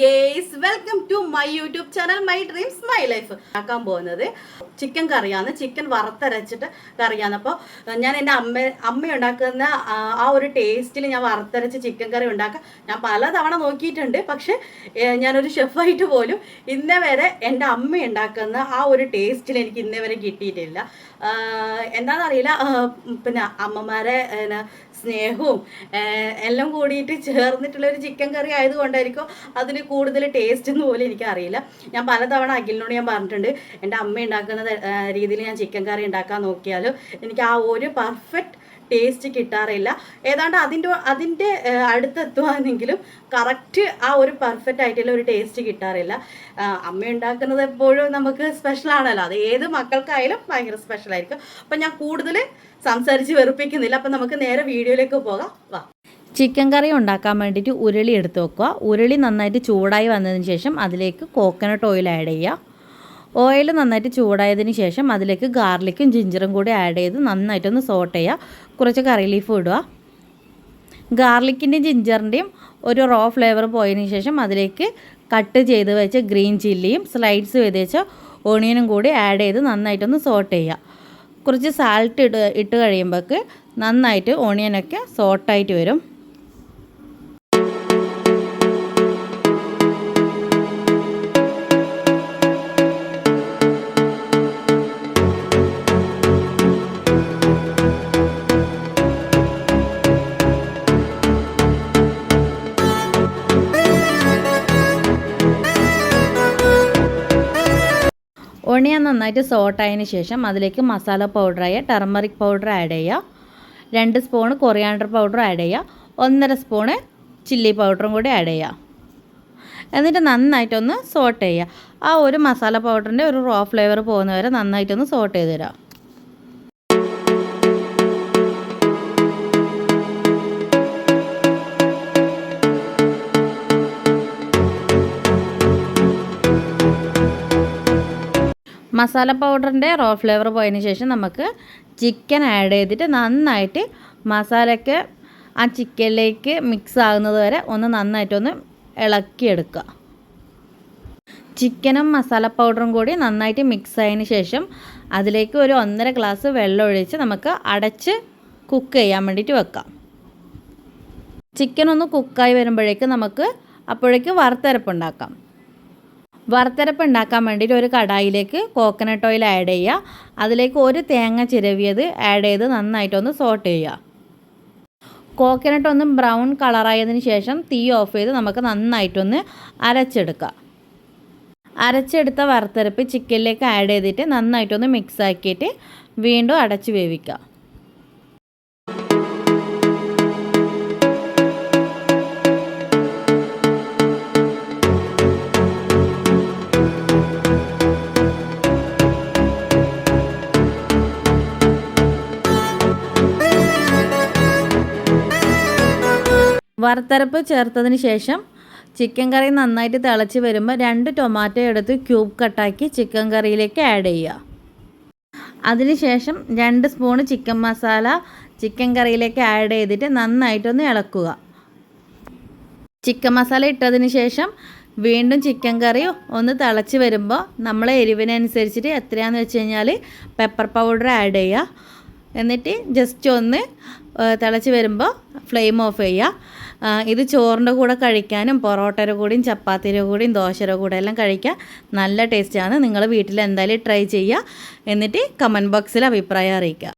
Guys welcome to my YouTube channel my dreams my life ആക്കാൻ പോകുന്നത് chicken കറിയാണ്. Chicken വറുത്തരച്ചിട്ട് കറിയാണ്. അപ്പോൾ ഞാൻ എന്റെ അമ്മ അമ്മ ഉണ്ടാക്കുന്ന ആ, ഒരു ടേസ്റ്റിൽ ഞാൻ വറുത്തരച്ച് ചിക്കൻ കറി ഉണ്ടാക്കാൻ ഞാൻ പലതവണ നോക്കിയിട്ടുണ്ട്. പക്ഷേ ഞാനൊരു ഷെഫായിട്ട് പോലും ഇന്നേ വരെ എന്റെ അമ്മ ഉണ്ടാക്കുന്ന ആ ഒരു ടേസ്റ്റിൽ എനിക്ക് ഇന്നേ വരെ കിട്ടിയിട്ടില്ല. എന്താണെന്നറിയില്ല പിന്നെ അമ്മമാരെ സ്നേഹവും എല്ലാം കൂടിയിട്ട് ചേർന്നിട്ടുള്ള ഒരു ചിക്കൻ കറി ആയതുകൊണ്ടായിരിക്കും അതിന് കൂടുതൽ ടേസ്റ്റ് എന്ന് പോലും എനിക്കറിയില്ല. ഞാൻ പലതവണ അഖിലിനോട് ഞാൻ പറഞ്ഞിട്ടുണ്ട് എന്റെ അമ്മ ഉണ്ടാക്കുന്ന രീതിയിൽ ഞാൻ ചിക്കൻ കറി ഉണ്ടാക്കാൻ നോക്കിയാലും എനിക്ക് ആ ഒരു പെർഫെക്റ്റ് ടേസ്റ്റ് കിട്ടാറില്ല. ഏതാണ്ട് അതിന്റെ അതിന്റെ അടുത്തെത്തുവാണെങ്കിലും കറക്റ്റ് ആ ഒരു പെർഫെക്റ്റ് ആയിട്ടുള്ള ഒരു ടേസ്റ്റ് കിട്ടാറില്ല. അമ്മ ഉണ്ടാക്കുന്നത് എപ്പോഴും നമുക്ക് സ്പെഷ്യൽ ആണല്ലോ. അത് ഏത് മക്കൾക്കായാലും ഭയങ്കര സ്പെഷ്യൽ ആയിരിക്കും. അപ്പം ഞാൻ കൂടുതൽ സംസാരിച്ച് വെറുപ്പിക്കുന്നില്ല. അപ്പം നമുക്ക് നേരെ വീഡിയോയിലേക്ക് പോകാം. വാ. ചിക്കൻ കറി ഉണ്ടാക്കാൻ വേണ്ടിയിട്ട് ഉരുളി എടുത്ത് വെക്കുക. ഉരുളി നന്നായിട്ട് ചൂടായി വന്നതിന് ശേഷം അതിലേക്ക് കോക്കനട്ട് ഓയിൽ ആഡ് ചെയ്യുക. ഓയിൽ നന്നായിട്ട് ചൂടായതിന് ശേഷം അതിലേക്ക് ഗാർലിക്കും ജിഞ്ചറും കൂടി ആഡ് ചെയ്ത് നന്നായിട്ടൊന്ന് സോട്ട് ചെയ്യുക. കുറച്ച് കറി ലീഫ് ഇടുക. ഗാർലിക്കിന്റെയും ജിഞ്ചറിന്റെയും ഒരു റോ ഫ്ലേവർ പോയതിന് ശേഷം അതിലേക്ക് കട്ട് ചെയ്ത് വെച്ച ഗ്രീൻ ചില്ലിയും സ്ലൈഡ്സ് ചെയ്ത് വെച്ച ഓണിയനും കൂടി ആഡ് ചെയ്ത് നന്നായിട്ടൊന്ന് സോട്ട് ചെയ്യുക. കുറച്ച് സാൾട്ട് ഇട്ട് ഇട്ട് കഴിയുമ്പോഴേക്ക് നന്നായിട്ട് ഓണിയനൊക്കെ സോട്ടായിട്ട് വരും. ഒണിയൻ നന്നായിട്ട് സോട്ടായതിന് ശേഷം അതിലേക്ക് മസാല പൗഡറായ ടർമറിക് പൗഡർ ആഡ് ചെയ്യുക. രണ്ട് സ്പൂണ് കൊറിയാണ്ടർ പൗഡർ ആഡ് ചെയ്യുക. ഒന്നര സ്പൂണ് ചില്ലി പൗഡറും കൂടി ആഡ് ചെയ്യുക. എന്നിട്ട് നന്നായിട്ടൊന്ന് സോട്ട് ചെയ്യുക. ആ ഒരു മസാല പൗഡറിന്റെ ഒരു റോ ഫ്ലേവർ പോകുന്നവരെ നന്നായിട്ടൊന്ന് സോട്ട് ചെയ്ത് തരാം. മസാല പൗഡറിന്റെ റോ ഫ്ലേവർ പോയതിന് ശേഷം നമുക്ക് ചിക്കൻ ആഡ് ചെയ്തിട്ട് നന്നായിട്ട് മസാലയ്ക്ക് ആ ചിക്കനിലേക്ക് മിക്സ് ആകുന്നത് വരെ ഒന്ന് നന്നായിട്ടൊന്ന് ഇളക്കിയെടുക്കുക. ചിക്കനും മസാല പൗഡറും കൂടി നന്നായിട്ട് മിക്സ് ആയതിന് ശേഷം അതിലേക്ക് ഒരു ഒന്നര ഗ്ലാസ് വെള്ളം ഒഴിച്ച് നമുക്ക് അടച്ച് കുക്ക് ചെയ്യാൻ വേണ്ടിയിട്ട് വെക്കാം. ചിക്കൻ ഒന്ന് കുക്കായി വരുമ്പോഴേക്ക് നമുക്ക് അപ്പോഴേക്ക് വറുത്തരപ്പുണ്ടാക്കാം വറുത്തരപ്പ് ഉണ്ടാക്കാൻ വേണ്ടിയിട്ട് ഒരു കടായിലേക്ക് കോക്കനട്ട് ഓയിൽ ആഡ് ചെയ്യുക. അതിലേക്ക് ഒരു തേങ്ങ ചിരവിയത് ആഡ് ചെയ്ത് നന്നായിട്ടൊന്ന് സോട്ട് ചെയ്യുക. കോക്കനട്ട് ഒന്ന് ബ്രൗൺ കളറായതിന് ശേഷം തീ ഓഫ് ചെയ്ത് നമുക്ക് നന്നായിട്ടൊന്ന് അരച്ചെടുക്കാം അരച്ചെടുത്ത വറുത്തരപ്പ് ചിക്കനിലേക്ക് ആഡ് ചെയ്തിട്ട് നന്നായിട്ടൊന്ന് മിക്സ് ആക്കിയിട്ട് വീണ്ടും അടച്ച് വേവിക്കുക. വറുത്തരപ്പ് ചേർത്തതിന് ശേഷം ചിക്കൻ കറി നന്നായിട്ട് തിളച്ച് വരുമ്പോൾ രണ്ട് ടൊമാറ്റോ എടുത്ത് ക്യൂബ് കട്ടാക്കി ചിക്കൻ കറിയിലേക്ക് ആഡ് ചെയ്യുക. അതിനുശേഷം രണ്ട് സ്പൂണ് ചിക്കൻ മസാല ചിക്കൻ കറിയിലേക്ക് ആഡ് ചെയ്തിട്ട് നന്നായിട്ടൊന്ന് ഇളക്കുക. ചിക്കൻ മസാല ഇട്ടതിന് ശേഷം വീണ്ടും ചിക്കൻ കറി ഒന്ന് തിളച്ച് വരുമ്പോൾ നമ്മളെ എരിവിനനുസരിച്ചിട്ട് എത്രയാണെന്ന് വെച്ച് കഴിഞ്ഞാൽ പെപ്പർ പൗഡർ ആഡ് ചെയ്യുക. എന്നിട്ട് ജസ്റ്റ് ഒന്ന് തിളച്ച് വരുമ്പോൾ ഫ്ലെയിം ഓഫ് ചെയ്യുക ഇത് ചോറിന്റെ കൂടെ കഴിക്കാനും പൊറോട്ടയുടെ കൂടെയും ചപ്പാത്തിയുടെ കൂടെയും ദോശയുടെ കൂടെ എല്ലാം കഴിക്കാൻ നല്ല ടേസ്റ്റാണ് നിങ്ങൾ വീട്ടിൽ എന്തായാലും ട്രൈ ചെയ്യുക എന്നിട്ട് കമന്റ് ബോക്സിൽ അഭിപ്രായം അറിയിക്കുക